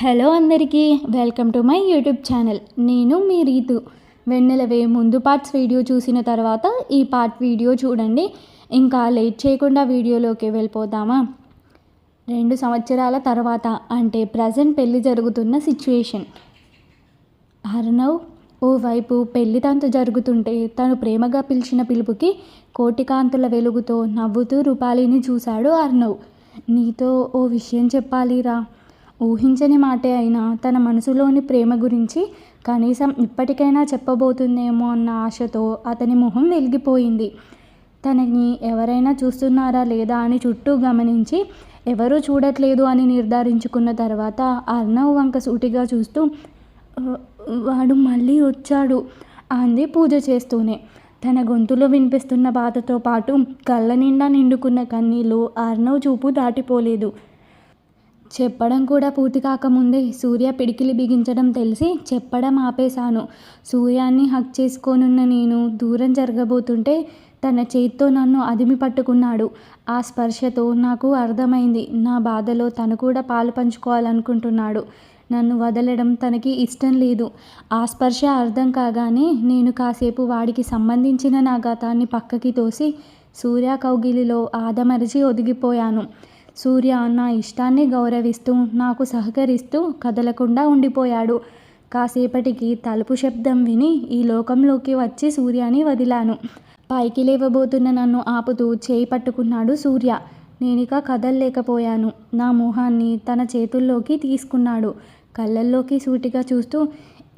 Hello అందరికీ welcome to my YouTube channel. నేను మీ రీతు. వెన్నెలవే ముందు పార్ట్స్ వీడియో చూసిన తర్వాత ఈ పార్ట్ వీడియో చూడండి. ఇంకా లేట్ చేయకుండా వీడియోలోకి వెళ్ళిపోతామా రెండు సంవత్సరాల తర్వాత అంటే ప్రజెంట్ పెళ్ళి జరుగుతున్న సిచ్యువేషన్. అర్ణవ్ ఓవైపు పెళ్ళి తంతు జరుగుతుంటే తను ప్రేమగా పిలిచిన పిలుపుకి కోటికాంతుల వెలుగుతో నవ్వుతూ రూపాలిని చూశాడు అర్ణవ్ నీతో ఓ విషయం చెప్పాలిరా. ఊహించని మాటే అయినా తన మనసులోని ప్రేమ గురించి కనీసం ఇప్పటికైనా చెప్పబోతుందేమో అన్న ఆశతో అతని మొహం వెలిగిపోయింది. తనని ఎవరైనా చూస్తున్నారా లేదా అని చుట్టూ గమనించి ఎవరూ చూడట్లేదు అని నిర్ధారించుకున్న తర్వాత అర్ణవ్ వంక సూటిగా చూస్తూ వాడు మళ్ళీ వచ్చాడు అంది పూజ చేస్తూనే. తన గొంతులో వినిపిస్తున్న బాధతో పాటు కళ్ళ నిండా నిండుకున్న కన్నీళ్ళు అర్ణవ్ చూపు దాటిపోలేదు. చెప్పడం కూడా పూర్తి కాకముందే సూర్య పిడికిలి బిగించడం తెలిసి చెప్పడం ఆపేశాను. సూర్యాన్ని హక్ చేసుకోనున్న నేను దూరం జరగబోతుంటే తన చేతితో నన్ను అదిమి పట్టుకున్నాడు. ఆ స్పర్శతో నాకు అర్థమైంది నా బాధలో తను కూడా పాలు పంచుకోవాలనుకుంటున్నాడు. నన్ను వదలడం తనకి ఇష్టం లేదు. ఆ స్పర్శ అర్థం కాగానే నేను కాసేపు వాడికి సంబంధించిన నా గతాన్ని పక్కకి తోసి సూర్య కౌగిలిలో ఆదమరిచి ఒదిగిపోయాను. సూర్య నా ఇష్టాన్ని గౌరవిస్తూ నాకు సహకరిస్తూ కదలకుండా ఉండిపోయాడు. కాసేపటికి తలుపు శబ్దం విని ఈ లోకంలోకి వచ్చి సూర్యాని వదిలాను. పైకి లేవబోతున్న నన్ను ఆపుతూ చేయి పట్టుకున్నాడు సూర్య. నేనిక కదల్లేకపోయాను. నా మొహాన్ని తన చేతుల్లోకి తీసుకున్నాడు. కళ్ళల్లోకి సూటిగా చూస్తూ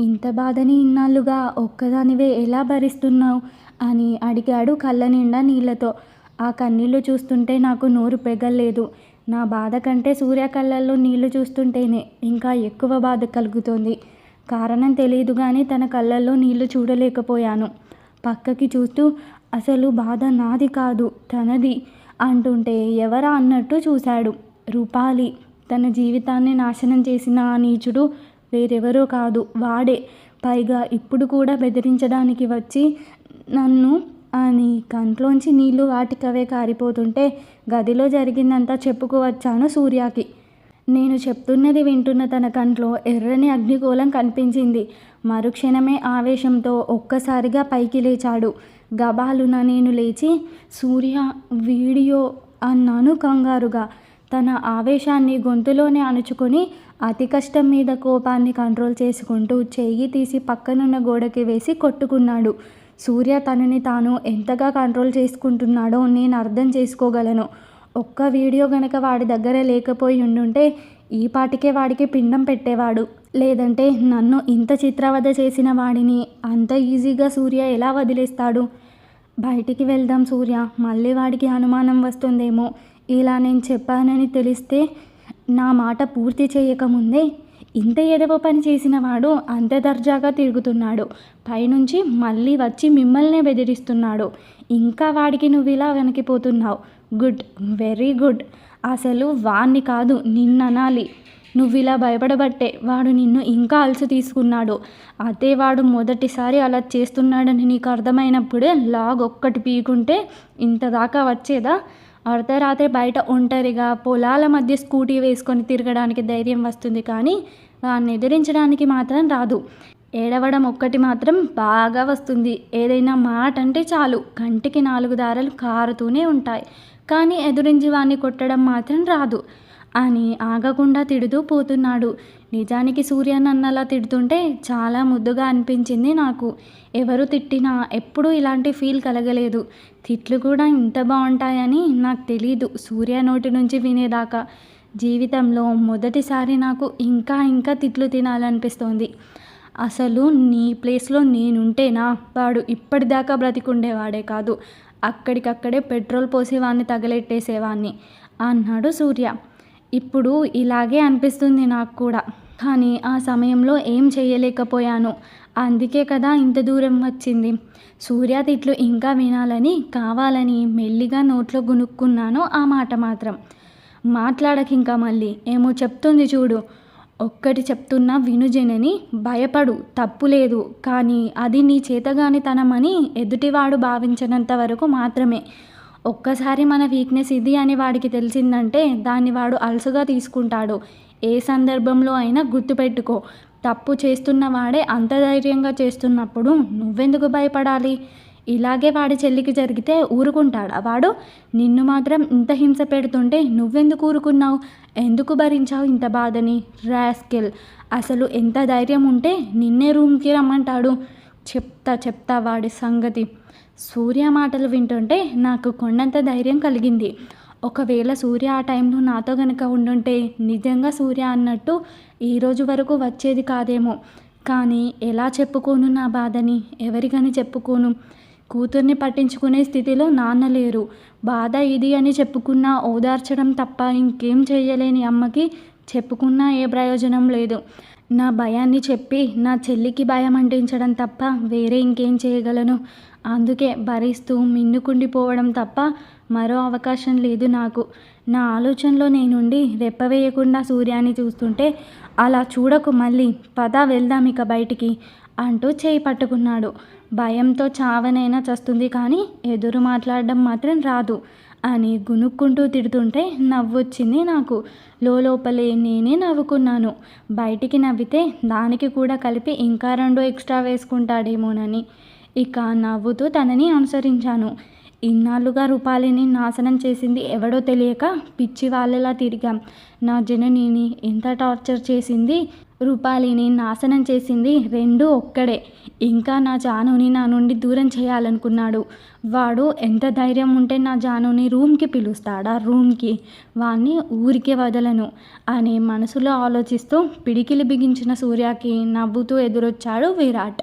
ఇంత బాధని ఇన్నాళ్ళుగా ఒక్కదానివే ఎలా భరిస్తున్నావు? అని అడిగాడు కళ్ళ నిండా నీళ్ళతో ఆ కన్నీళ్ళు చూస్తుంటే నాకు నోరు పెగల్లేదు. నా బాధ కంటే సూర్య కళ్ళల్లో నీళ్ళు చూస్తుంటేనే ఇంకా ఎక్కువ బాధ కలుగుతోంది. కారణం తెలియదు కానీ తన కళ్ళల్లో నీళ్ళు చూడలేకపోయాను. పక్కకి చూస్తూ అసలు బాధ నాది కాదు తనది అంటుంటే ఎవరా అన్నట్టు చూశాడు రూపాలి. తన జీవితాన్ని నాశనం చేసిన ఆ నీచుడు వేరెవరో కాదు వాడే. పైగా ఇప్పుడు కూడా బెదిరించడానికి వచ్చి నన్ను అని కంట్లోంచి నీళ్ళు వాటికవే కారిపోతుంటే గదిలో జరిగిందంతా చెప్పుకువచ్చాను సూర్యకి. నేను చెప్తున్నది వింటున్న తన కంట్లో ఎర్రని అగ్నిగోళం కనిపించింది. మరుక్షణమే ఆవేశంతో ఒక్కసారిగా పైకి లేచాడు. గబాలున నేను లేచి సూర్య వీడియో అన్నాను కంగారుగా. తన ఆవేశాన్ని గొంతులోనే అణుచుకొని అతి కష్టం మీద కోపాన్ని కంట్రోల్ చేసుకుంటూ చెయ్యి తీసి పక్కనున్న గోడకి వేసి కొట్టుకున్నాడు. సూర్య తనని తాను ఎంతగా కంట్రోల్ చేసుకుంటున్నాడో నేను అర్థం చేసుకోగలను. ఒక్క వీడియో గనక వాడి దగ్గర లేకపోయి ఉండుంటే ఈ పాటికే వాడికి పిండం పెట్టేవాడు. లేదంటే నన్ను ఇంత చిత్రవద చేసిన వాడిని అంత ఈజీగా సూర్య ఎలా వదిలేస్తాడు? బయటికి వెళ్దాం సూర్య. మళ్ళీ వాడికి అనుమానం వస్తుందేమో. ఇలా నేను చెప్పానని తెలిస్తే నా మాట పూర్తి చేయకముందే ఇంత ఎదవ పని చేసిన వాడు అంత దర్జాగా తిరుగుతున్నాడు. పైనుంచి మళ్ళీ వచ్చి మిమ్మల్నే బెదిరిస్తున్నాడు. ఇంకా వాడికి నువ్వు ఇలా వెనకిపోతున్నావు గుడ్ వెరీ గుడ్. అసలు వాణ్ణి కాదు నిన్ననాలి నువ్వు ఇలా భయపడబట్టే వాడు నిన్ను ఇంకా అలసి తీసుకున్నాడు. అదే వాడు మొదటిసారి అలా చేస్తున్నాడని నీకు అర్థమైనప్పుడే లాగ్ ఒక్కటి పీకుంటే ఇంత దాకా వచ్చేదా? అర్ధరాత్రి బయట ఒంటరిగా పొలాల మధ్య స్కూటీ వేసుకొని తిరగడానికి ధైర్యం వస్తుంది కానీ వాడిని ఎదిరించడానికి మాత్రం రాదు. ఏడవడం ఒక్కటి మాత్రం బాగా వస్తుంది. ఏదైనా మాట అంటే చాలు. కంటికి నాలుగు దారాలు కారుతూనే ఉంటాయి. కానీ ఎదురించి వాణ్ణి కొట్టడం మాత్రం రాదు. అని ఆగకుండా తిడుతూ పోతున్నాడు. నిజానికి సూర్య నన్నలా తిడుతుంటే చాలా ముద్దుగా అనిపించింది నాకు. ఎవరు తిట్టినా ఎప్పుడూ ఇలాంటి ఫీల్ కలగలేదు. తిట్లు కూడా ఇంత బాగుంటాయని నాకు తెలీదు. సూర్య నోటి నుంచి వినేదాకా. జీవితంలో మొదటిసారి నాకు ఇంకా ఇంకా తిట్లు తినాలనిపిస్తోంది. అసలు నీ ప్లేస్లో నేనుంటేనా? వాడు ఇప్పటిదాకా బ్రతికుండేవాడే కాదు. అక్కడికక్కడే పెట్రోల్ పోసేవాడిని తగలెట్టేసేవాడిని అన్నాడు సూర్య. ఇప్పుడు ఇలాగే అనిపిస్తుంది నాకు కూడా. కానీ ఆ సమయంలో ఏం చేయలేకపోయాను. అందుకే కదా ఇంత దూరం వచ్చింది. సూర్య తిట్లు ఇంకా వినాలని కావాలని మెల్లిగా నోట్లో గునుక్కున్నాను ఆ మాట మాత్రం. మాట్లాడక ఇంకా మళ్ళీ. ఏమో చెప్తుంది చూడు. ఒక్కటి చెప్తున్నా వినుజనని భయపడు తప్పు లేదు కానీ అది నీ చేతగానితనమని ఎదుటివాడు భావించినంత వరకు మాత్రమే. ఒక్కసారి మన వీక్నెస్ ఇది అని వాడికి తెలిసిందంటే దాన్ని వాడు అలసుగా తీసుకుంటాడు. ఏ సందర్భంలో అయినా గుర్తుపెట్టుకో. తప్పు చేస్తున్న వాడే అంత ధైర్యంగా చేస్తున్నప్పుడు నువ్వెందుకు భయపడాలి? ఇలాగే వాడి చెల్లికి జరిగితే ఊరుకుంటాడా. వాడు నిన్ను మాత్రం ఇంత హింస పెడుతుంటే నువ్వెందుకు ఊరుకున్నావు? ఎందుకు భరించావు ఇంత బాధని? రాస్కెల్ అసలు ఎంత ధైర్యం ఉంటే నిన్నే రూమ్కి రమ్మంటాడు. చెప్తా చెప్తా వాడి సంగతి. సూర్య మాటలు వింటుంటే నాకు కొండంత ధైర్యం కలిగింది. ఒకవేళ సూర్య ఆ టైంలో నాతో కనుక ఉండుంటే నిజంగా సూర్య అన్నట్టు ఈరోజు వరకు వచ్చేది కాదేమో. కానీ ఎలా చెప్పుకోను నా బాధని? ఎవరికని చెప్పుకోను? కూతుర్ని పట్టించుకునే స్థితిలో నాన్న లేరు. బాధ ఇది అని చెప్పుకున్నా ఓదార్చడం తప్ప ఇంకేం చేయలేని అమ్మకి చెప్పుకున్నా ఏ ప్రయోజనం లేదు. నా భయాన్ని చెప్పి నా చెల్లికి భయం అంటించడం తప్ప వేరే ఇంకేం చేయగలను. అందుకే భరిస్తూ మిన్నుకుండిపోవడం తప్ప మరో అవకాశం లేదు నాకు. నా ఆలోచనలో నేనుండి రెప్పవేయకుండా సూర్యాన్ని చూస్తుంటే అలా చూడకు మళ్ళీ పద వెళ్దాం ఇక బయటికి అంటూ చేయి పట్టుకున్నాడు. భయంతో చావనైనా చస్తుంది కానీ ఎదురు మాట్లాడడం మాత్రం రాదు అని గునుక్కుంటూ తిడుతుంటే నవ్వొచ్చింది నాకు. లోపలే నేనే నవ్వుకున్నాను. బయటికి నవ్వితే దానికి కూడా కలిపి ఇంకా రెండు ఎక్స్ట్రా వేసుకుంటాడేమోనని. ఇక నవ్వుతూ తనని అనుసరించాను. ఇన్నాళ్ళుగా రూపాలిని నాశనం చేసింది ఎవడో తెలియక పిచ్చి వాళ్ళలా తిరిగాం. నా జననిని ఎంత టార్చర్ చేసింది? రూపాలిని నాశనం చేసింది రెండు ఒక్కడే. ఇంకా నా జానుని నా నుండి దూరం చేయాలనుకున్నాడు. వాడు ఎంత ధైర్యం ఉంటే నా జానుని రూమ్కి పిలుస్తాడా? రూమ్కి. వాణ్ణి ఊరికే వదలను అనే మనసులో ఆలోచిస్తూ పిడికిలి బిగించిన సూర్యకి నవ్వుతూ ఎదురొచ్చాడు విరాట్.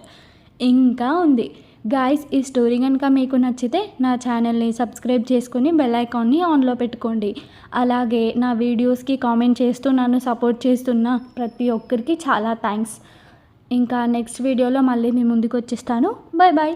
ఇంకా ఉంది. గాయస్ ఈ స్టోరీ కనుక మీకు నచ్చితే నా ఛానల్ని సబ్స్క్రైబ్ చేసుకుని బెల్ ఐకాన్ని ఆన్లో పెట్టుకోండి. అలాగే నా వీడియోస్కి కామెంట్ చేస్తూ నన్ను సపోర్ట్ చేస్తున్న ప్రతి ఒక్కరికి చాలా థ్యాంక్స్ ఇంకా నెక్స్ట్ వీడియోలో మళ్ళీ మీ ముందుకు వచ్చేస్తాను. Bye bye